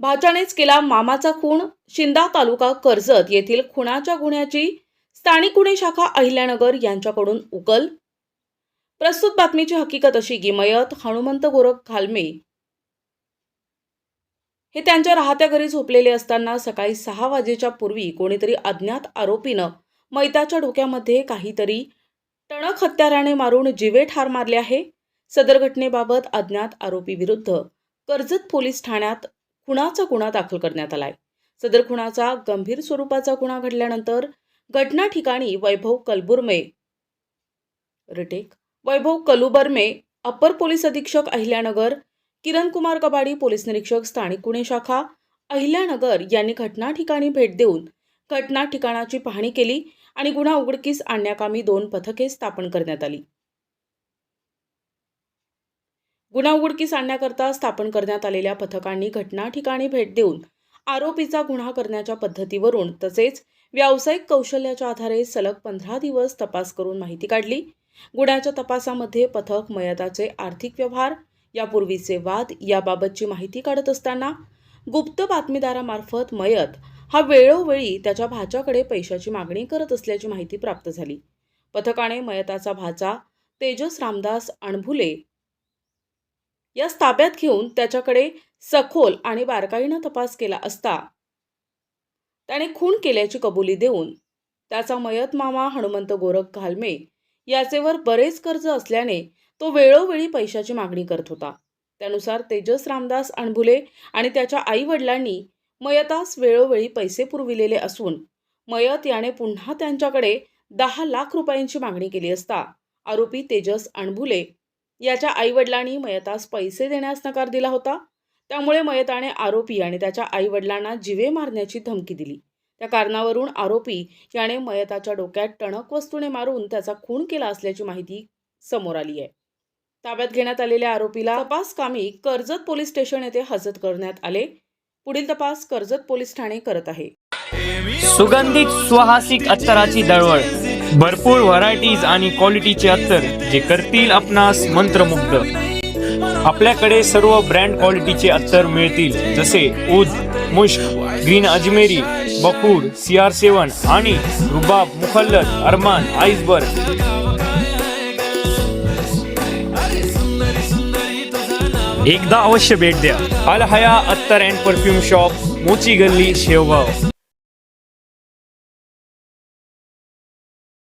भाच्यानेच केला मामाचा खून. शिंदा तालुका कर्जत येथील खुनाच्या गुन्ह्याची स्थानिक गुन्हे शाखा अहिल्यानगर यांच्याकडून उकल. प्रस्तुत बातमीची हकीकत अशी गिमयत हनुमंत गोरख घालमे. हे त्यांच्या राहत्या घरी झोपलेले असताना सकाळी सहा वाजेच्या पूर्वी कोणीतरी अज्ञात आरोपीनं मैताच्या डोक्यामध्ये काहीतरी टणक हत्याराने मारून जीवे ठार मारले आहे. सदर घटनेबाबत अज्ञात आरोपीविरुद्ध कर्जत पोलीस ठाण्यात खुणाचा गुन्हा दाखल करण्यात आलाय. सदर खुणाचा गंभीर स्वरूपाचा गुन्हा घडल्यानंतर घटना ठिकाणी Vaibhav Kalburme retake Vaibhav Kalburme upper police अधीक्षक अहिल्यानगर किरण कुमार कबाडी पोलीस निरीक्षक स्थानिक गुन्हे शाखा अहिल्यानगर यांनी घटना ठिकाणी भेट देऊन घटना ठिकाणाची पाहणी केली आणि गुन्हा उघडकीस आणण्याकामी दोन पथके स्थापन करण्यात आली. गुन्हा उघडकीस आणण्याकरता स्थापन करण्यात आलेल्या पथकांनी घटना ठिकाणी भेट देऊन आरोपीचा गुन्हा करण्याच्या पद्धतीवरून तसेच व्यावसायिक कौशल्याच्या आधारे सलग पंधरा दिवस तपास करून माहिती काढली. गुन्ह्याच्या तपासामध्ये पथक मयताचे आर्थिक व्यवहार यापूर्वीचे वाद याबाबतची माहिती काढत असताना गुप्त बातमीदारामार्फत मयत हा वेळोवेळी त्याच्या भाच्याकडे पैशाची मागणी करत असल्याची माहिती प्राप्त झाली. पथकाने मयताचा भाचा तेजस रामदास अणभुले यास ताब्यात घेऊन त्याच्याकडे सखोल आणि बारकाईनं तपास केला असता त्याने खून केल्याची कबुली देऊन त्याचा मयत मामा हनुमंत गोरख घालमे याचेवर बरेच कर्ज असल्याने तो वेळोवेळी पैशाची मागणी करत होता. त्यानुसार तेजस रामदास अणभुले आणि त्याच्या आईवडिलांनी मयतास वेळोवेळी पैसे पुरविलेले असून मयत याने पुन्हा त्यांच्याकडे दहा लाख रुपयांची मागणी केली असता आरोपी तेजस अणभुले याच्या आईवडिलांनी मयतास पैसे देण्यास नकार दिला होता. त्यामुळे मयताने आरोपी आणि त्याच्या आईवडिलांना जिवे मारण्याची धमकी दिली. त्या कारणावरून आरोपी याने मयताच्या डोक्यात टणक वस्तूने मारून त्याचा खून केला असल्याची माहिती समोर आली आहे. ताब्यात घेण्यात आलेल्या आरोपीला तपास कामी कर्जत पोलीस स्टेशन येथे हजर करण्यात आले. पुढील तपास कर्जत पोलीस ठाणे करत आहे. सुगंधित सुहासिक अत्तराची दळवळ. भरपूर व्हरायटीज आणि क्वालिटीचे अत्तर जे करतील आपणास मंत्रमुग्ध. आपल्याकडे सर्व ब्रँड क्वालिटीचे अत्तर मिळतील जसे उद मुश्क ग्रीन अजमेरी बकूर सी आर सेवन आणि रुबाब मुखल्लत अरमान आईसबर्ग एकदा अवश्य भेट द्या. अल हया अत्तर अँड परफ्यूम शॉप मोची गल्ली शेवगाव.